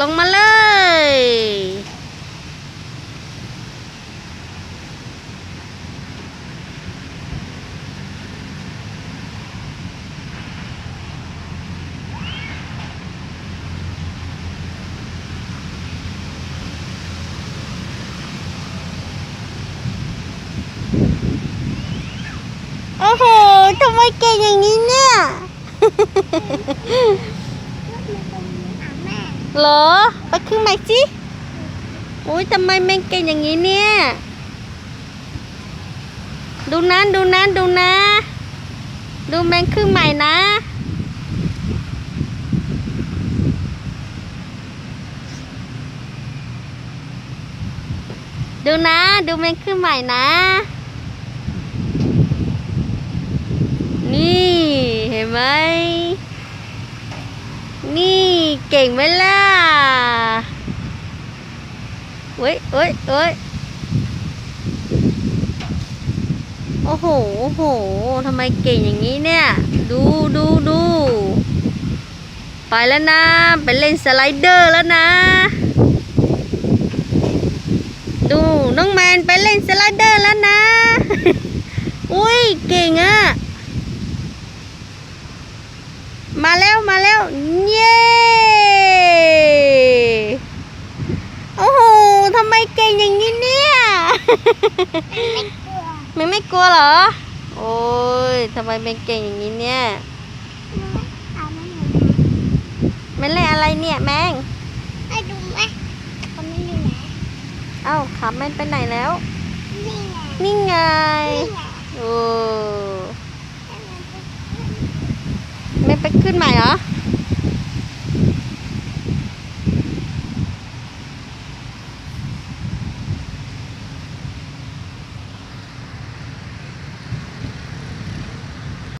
ลงมาเลย โอ้โหทำไมเก่งอย่างนี้เนี่ย เหรอ ไปขึ้นใหม่สิอุ้ยทำไมแมงเก่งอย่างนี้เนี่ย ดูนะดูนะดูนะ ดูแมงขึ้นใหม่นะ ดูนะ ดูแมงขึ้นใหม่นะ นี่เห็นไหมนี่ เก่งไหมล่ะเว้ยเว้ยเว้ยโอ้โห โอ้โห ทำไมเก่งอย่างนี้เนี่ย ดูดูดู ไปแล้วนะ ไปเล่นสไลเดอร์แล้วนะ ดูน้องแมนไปเล่นสไลเดอร์แล้วนะ อุ้ย เก่งอะมาแล้วมาแล้ว เย้ โอ้โหทำไมเก่งอย่างนี้เนี่ย มันไม่กลัวเหรอ โอ้ยทำไมเป็นเก่งอย่างนี้เนี่ยมันเล่นอะไรเนี่ยแมงให้ดูไหมเขาไม่อยู่ไหนเอ้าขาแมนไปไหนแล้ว นี่ไงนี่ไงนี่ไงโอ้แมนไปขึ้นใหม่เหรอใ